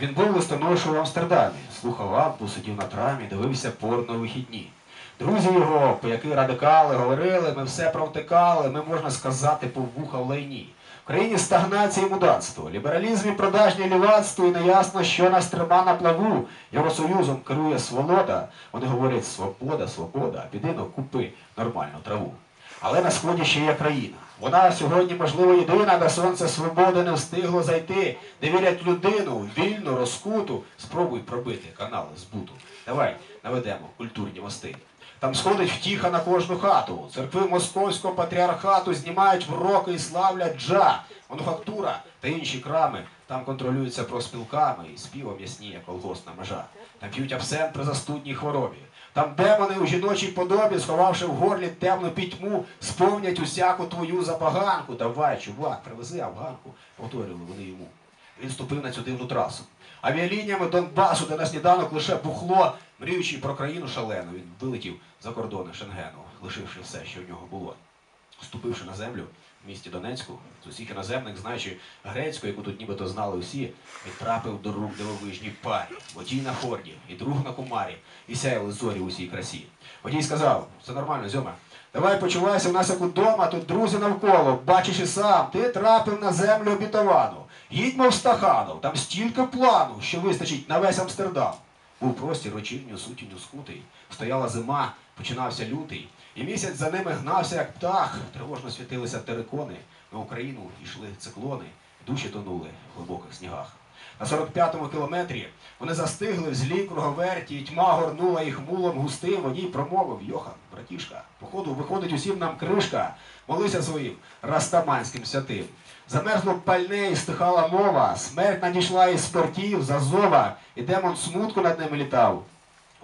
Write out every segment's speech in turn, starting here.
Він був листоношою в Амстердамі, слухав Аббу, сидів на трамі, дивився порно вихідні. Друзі його, по які радикали, говорили, ми все провтикали, ми, можна сказати, по вуха в лайні. В країні стагнація і мудацтво, лібералізм і продажнє лівацтво, і неясно, що нас трима на плаву. Євросоюзом керує сволота. Вони говорять свобода, свобода, піди ну, купи нормальну траву. Але на сході ще є країна. Вона сьогодні, можливо, єдина, де сонце свободи не встигло зайти, де вірять людину, вільну, розкуту. Спробуй пробити канали збуту. Давай наведемо культурні мости. Там сходить втіха на кожну хату. Церкви московського патріархату знімають вроки і славлять джа, мануфактура та інші крами. Там контролюються проспілками і співом ясніє колгосна межа. Там п'ють абсент при застудній хворобі. Там демони у жіночій подобі, сховавши в горлі темну пітьму, сповнять усяку твою забаганку. Давай, чувак, привези афганку, повторювали вони йому. Він ступив на цю дивну трасу. Авіалініями Донбасу, де на сніданок лише бухло, мріючи про країну шалену, він вилетів за кордони Шенгену, лишивши все, що в нього було. Ступивши на землю в місті Донецьку, з усіх іноземних, знаючи грецьку, яку тут нібито знали всі, відтрапив до рук дивовижній парі, водій на хорді, і друг на кумарі, і сяяли зорі в усій красі. Водій сказав, все нормально, зьома. Давай почувайся у нас як удома, тут друзі навколо, бачиш і сам, ти трапив на землю обітовану. Їдьмо в Стаханов, там стільки плану, що вистачить на весь Амстердам. Був простір вечірню сутінню скутий, стояла зима, починався лютий, і місяць за ними гнався, як птах. Тривожно світилися терикони, на Україну йшли циклони, душі тонули в глибоких снігах. На 45-му кілометрі вони застигли в злій круговерті, і тьма горнула їх мулом густим. Водій промовив Йохан, братішка, походу виходить усім нам кришка, молися своїм растаманським святим. Замерзло пальне і стихала мова, смерть надійшла із спортів, зазова, і демон смутку над ними літав.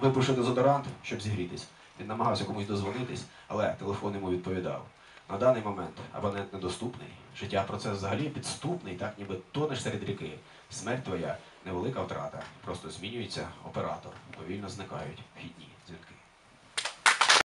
Випивши дезодорант, щоб зігрітись. Він намагався комусь дозвонитись, але телефон йому відповідав. На даний момент абонент недоступний, життя процес взагалі підступний, так ніби тонеш серед ріки. Смерть твоя невелика втрата. Просто змінюється оператор, повільно зникають.